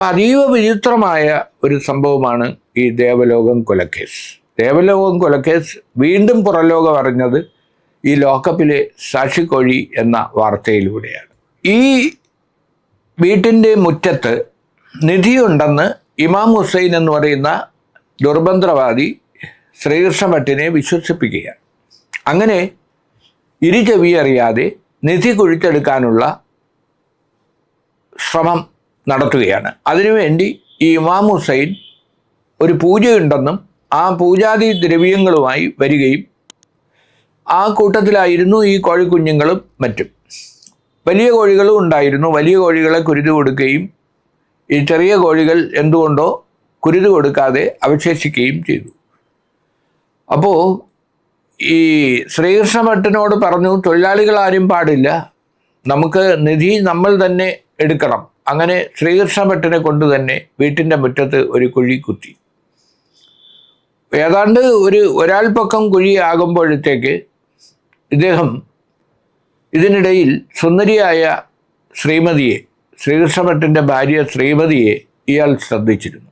അതീവ വിചിത്രമായ ഒരു സംഭവമാണ് ഈ ദേവലോകം കൊലക്കേസ്. ദേവലോകം കൊലക്കേസ് വീണ്ടും പുറലോകം അറിഞ്ഞത് ഈ ലോക്കപ്പിലെ സാക്ഷിക്കോഴി എന്ന വാർത്തയിലൂടെയാണ്. ഈ വീട്ടിന്റെ മുറ്റത്ത് നിധിയുണ്ടെന്ന് ഇമാം ഹുസൈൻ എന്ന് പറയുന്ന ദുർബന്ധവാദി ശ്രീകൃഷ്ണ ഭട്ടിനെ വിശ്വസിപ്പിക്കുകയാണ്. അങ്ങനെ ഇരുചെവി അറിയാതെ നിധി കുഴിച്ചെടുക്കാനുള്ള ശ്രമം നടത്തുകയാണ്. അതിനുവേണ്ടി ഈ ഇമാം ഹുസൈൻ ഒരു പൂജയുണ്ടെന്നും ആ പൂജാതി ദ്രവ്യങ്ങളുമായി വരികയും ആ കൂട്ടത്തിലായിരുന്നു ഈ കോഴിക്കുഞ്ഞുങ്ങളും മറ്റും. വലിയ കോഴികളും ഉണ്ടായിരുന്നു. വലിയ കോഴികളെ കുരുതി കൊടുക്കുകയും ഈ ചെറിയ കോഴികൾ എന്തുകൊണ്ടോ കുരുതി കൊടുക്കാതെ അവശേഷിക്കുകയും ചെയ്തു. അപ്പോൾ ഈ ശ്രീകൃഷ്ണ പറഞ്ഞു തൊഴിലാളികൾ ആരും പാടില്ല. നമുക്ക് നിധി നമ്മൾ തന്നെ എടുക്കണം. അങ്ങനെ ശ്രീകൃഷ്ണ ഭട്ടനെ കൊണ്ട് തന്നെ വീട്ടിന്റെ മുറ്റത്ത് ഒരു കുഴി കുത്തി. ഏതാണ്ട് ഒരു ഒരാൾ പക്കം കുഴി ആകുമ്പോഴത്തേക്ക് ഇദ്ദേഹം ഇതിനിടയിൽ സുന്ദരിയായ ശ്രീമതിയെ ശ്രീകൃഷ്ണഭട്ടിന്റെ ഭാര്യ ശ്രീമതിയെ ഇയാൾ ശ്രദ്ധിച്ചിരുന്നു.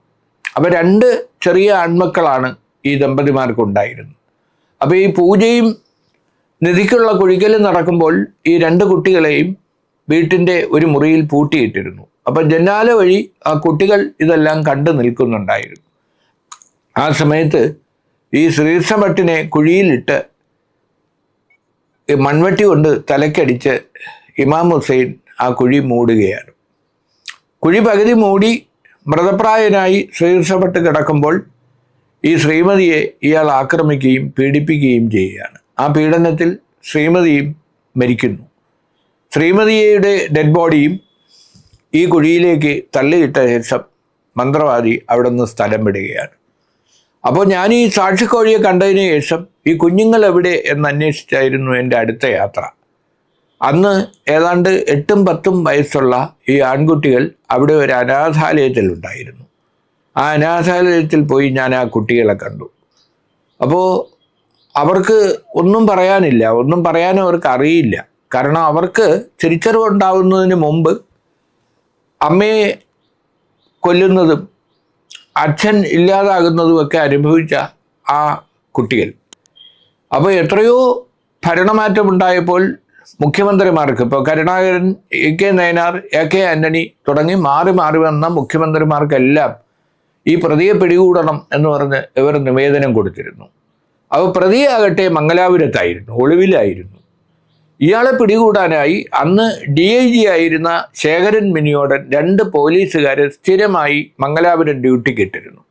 അപ്പോൾ രണ്ട് ചെറിയ ആൺമക്കളാണ് ഈ ദമ്പതിമാർക്കുണ്ടായിരുന്നത്. അപ്പോൾ ഈ പൂജയും നിധിക്കുള്ള കുഴിക്കലും നടക്കുമ്പോൾ ഈ രണ്ട് കുട്ടികളെയും വീട്ടിന്റെ ഒരു മുറിയിൽ പൂട്ടിയിട്ടിരുന്നു. അപ്പം ജന്നാല വഴി ആ കുട്ടികൾ ഇതെല്ലാം കണ്ടു നിൽക്കുന്നുണ്ടായിരുന്നു. ആ സമയത്ത് ഈ ശ്രീസമട്ടിനെ കുഴിയിലിട്ട് മൺവെട്ടി കൊണ്ട് തലക്കടിച്ച് ഇമാം ഹുസൈൻ ആ കുഴി മൂടുകയാണ്. കുഴി പകുതി മൂടി മൃതപ്രായനായി ശ്രീസമട്ട് കിടക്കുമ്പോൾ ഈ ശ്രീമതിയെ ഇയാൾ ആക്രമിക്കുകയും പീഡിപ്പിക്കുകയും ചെയ്യുകയാണ്. ആ പീഡനത്തിൽ ശ്രീമതിയും മരിക്കുന്നു. ശ്രീമതിയുടെ ഡെഡ് ബോഡിയും ഈ കുഴിയിലേക്ക് തള്ളിയിട്ട ശേഷം മന്ത്രവാദി അവിടെ നിന്ന് സ്ഥലം വിടുകയാണ്. അപ്പോൾ ഞാൻ ഈ സാക്ഷിക്കോഴിയെ കണ്ടതിന് ശേഷം ഈ കുഞ്ഞുങ്ങൾ എവിടെ എന്ന് അന്വേഷിച്ചായിരുന്നു എന്റെ അടുത്ത യാത്ര. അന്ന് ഏതാണ്ട് എട്ടും പത്തും വയസ്സുള്ള ഈ ആൺകുട്ടികൾ അവിടെ ഒരു അനാഥാലയത്തിലുണ്ടായിരുന്നു. ആ അനാഥാലയത്തിൽ പോയി ഞാൻ ആ കുട്ടികളെ കണ്ടു. അപ്പോൾ അവർക്ക് ഒന്നും പറയാനില്ല ഒന്നും പറയാനും അവർക്ക് അറിയില്ല കാരണം അവർക്ക് തിരിച്ചറിവുണ്ടാവുന്നതിന് മുമ്പ് അമ്മയെ കൊല്ലുന്നതും അച്ഛൻ ഇല്ലാതാകുന്നതുമൊക്കെ അനുഭവിച്ച ആ കുട്ടികൾ. അപ്പോൾ എത്രയോ ഭരണമാറ്റമുണ്ടായപ്പോൾ മുഖ്യമന്ത്രിമാർക്ക് ഇപ്പോൾ Karunakaran A K Nayanar A K Antony തുടങ്ങി മാറി മാറി വന്ന മുഖ്യമന്ത്രിമാർക്കെല്ലാം ഈ പ്രതിയെ പിടികൂടണം എന്ന് പറഞ്ഞ് ഇവർ നിവേദനം കൊടുത്തിരുന്നു. അപ്പോൾ പ്രതിയാകട്ടെ മംഗലാപുരത്തായിരുന്നു ഒളിവിലായിരുന്നു. ഇയാളെ പിടികൂടാനായി അന്ന് ഡി ഐ ജി ആയിരുന്ന ശേഖരൻ മിനിയോടൻ രണ്ട് പോലീസുകാരെ സ്ഥിരമായി മംഗലാപുരം ഡ്യൂട്ടിക്ക് ഇട്ടിരുന്നു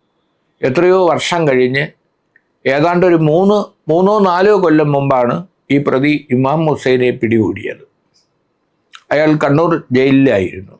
എത്രയോ വർഷം കഴിഞ്ഞ് ഏതാണ്ട് ഒരു മൂന്ന് മൂന്നോ നാലോ കൊല്ലം മുമ്പാണ് ഈ പ്രതി ഇമാം ഹുസൈനെ പിടികൂടിയത്. അയാൾ കണ്ണൂർ ജയിലിലായിരുന്നു.